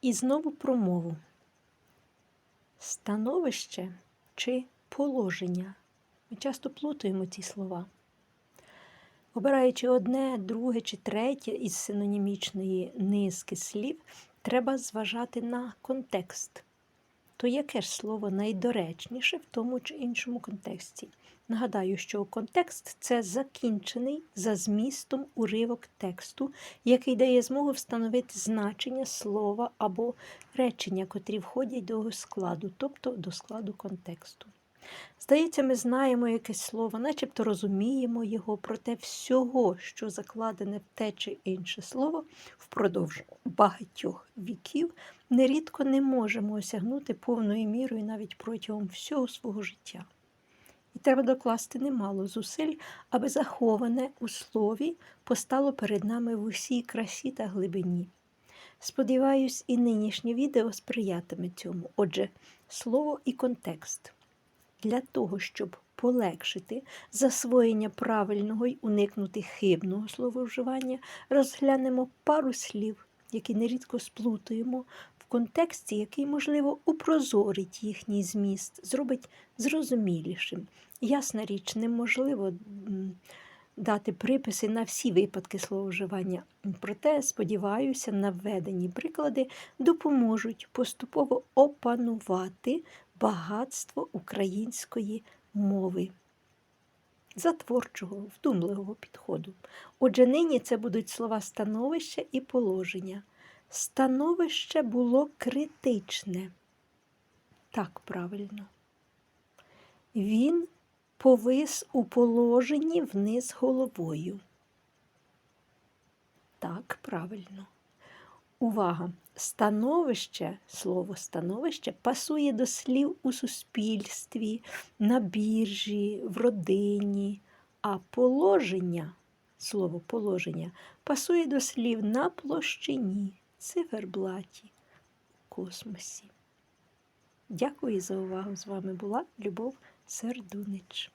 І знову про мову. Становище чи положення. Ми часто плутаємо ці слова. Обираючи одне, друге чи третє із синонімічної низки слів, треба зважати на контекст. То яке ж слово найдоречніше в тому чи іншому контексті? Нагадаю, що контекст це закінчений за змістом уривок тексту, який дає змогу встановити значення слова або речення, котрі входять до складу, тобто до складу контексту. Здається, ми знаємо якесь слово, начебто розуміємо його, проте всього, що закладене в те чи інше слово, впродовж багатьох віків, нерідко не можемо осягнути повною мірою навіть протягом всього свого життя. І треба докласти немало зусиль, аби заховане у слові постало перед нами в усій красі та глибині. Сподіваюсь, і нинішнє відео сприятиме цьому. Отже, слово і контекст. Для того, щоб полегшити засвоєння правильного й уникнути хибного слововживання, розглянемо пару слів, які нерідко сплутуємо в контексті, який, можливо, упрозорить їхній зміст, зробить зрозумілішим. Ясна річ, неможливо дати приписи на всі випадки слововживання. Проте, сподіваюся, наведені приклади допоможуть поступово опанувати багатство української мови. За творчого, вдумливого підходу. Отже, нині це будуть слова становище і положення. Становище було критичне. Так правильно. Він повис у положенні вниз головою. Так, правильно. Увага! Становище, слово становище пасує до слів у суспільстві, на біржі, в родині, а положення, слово положення пасує до слів на площині, циферблаті, космосі. Дякую за увагу! З вами була Любов Сердунич.